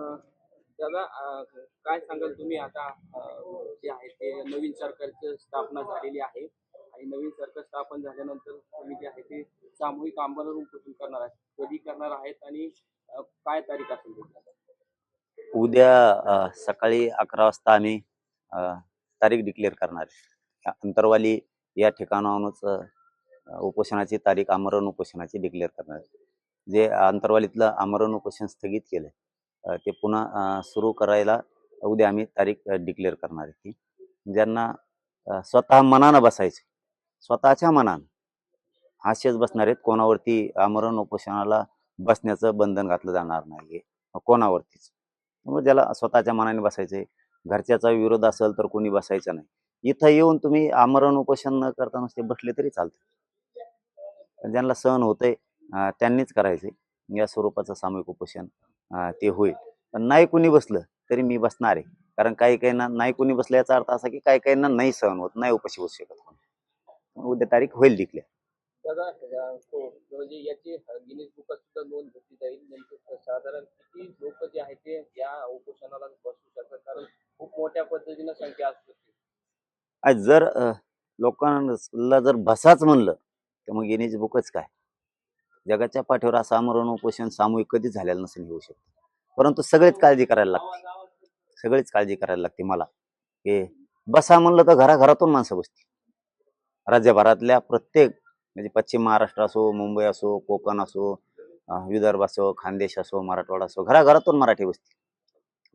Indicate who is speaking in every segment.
Speaker 1: दादा काय सांगाल तुम्ही आता जे आहे ते नवीन सरकारची स्थापना झालेली आहे आणि नवीन सरकार स्थापन झाल्यानंतर तुम्ही जे आहे ते सामूहिक आंदोलन उपोषण करणार आहेत कधी करणार आहेत आणि काय तारीख असेल
Speaker 2: उद्या सकाळी अकरा वाजता आम्ही तारीख डिक्लेअर करणार आहे. अंतरवाली या ठिकाणाहूनच उपोषणाची तारीख आमरण उपोषणाची डिक्लेअर करणार जे अंतरवालीतलं आमरण उपोषण स्थगित केलं ते पुन्हा सुरू करायला उद्या आम्ही तारीख डिक्लेअर करणार आहे की ज्यांना स्वतः मनानं बसायचं स्वतःच्या मनानं हास्यच बसणार आहेत. कोणावरती आमरण उपोषणाला बसण्याचं बंधन घातलं जाणार नाही कोणावरतीच? त्यामुळे ज्याला स्वतःच्या मनाने बसायचंय घरच्याचा विरोध असेल तर कोणी बसायचं नाही. इथं येऊन तुम्ही आमरण उपोषण न करता नुसते बसले तरी चालतं ज्यांना सहन होतंय त्यांनीच करायचे या स्वरूपाचं सामूहिक उपोषण ते होईल. पण नाही कोणी बसलं तरी मी बसणार आहे. कारण काही काहींना नाही कोणी बसलं याचा अर्थ असा की काही काहींना नाही सहन होत नाही उपाशी बसू शकत. उद्या तारीख होईल डिक्लेअर
Speaker 1: हो, म्हणजे याची गिनीज बुकात सुद्धा नोंद घेतली जाईल. नेमकं साधारण किती लोक जे आहेत ते या उपोषणाला बसू शकतात? कारण खूप मोठ्या पद्धतीनं संख्या असते
Speaker 2: जर लोकांना जर बसाच म्हणलं तर मग गिनीज बुकच काय? जगाच्या पाठीवर असं आमरण उपोषण सामूहिक कधीच झालेलं नसेल होऊ शकतं. परंतु सगळीच काळजी करायला लागते. सगळीच काळजी करायला लागते मला. की बसा म्हणलं तर घराघरातून माणसं बसतील. राज्यभरातल्या प्रत्येक म्हणजे पश्चिम महाराष्ट्र असो मुंबई असो कोकण असो विदर्भ असो खानदेश असो मराठवाडा असो घराघरातून मराठी बसतील.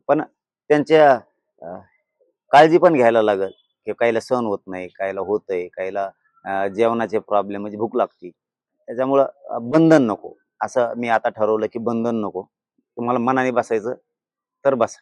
Speaker 2: पण त्यांच्या काळजी पण घ्यायला लागल. की काहीला सहन होत नाही काहीला होत आहे काहीला जेवणाचे प्रॉब्लेम म्हणजे भूक लागते. त्याच्यामुळं बंधन नको. असं मी आता ठरवलं की बंधन नको. तुम्हाला मनाने बसायचं तर बसा.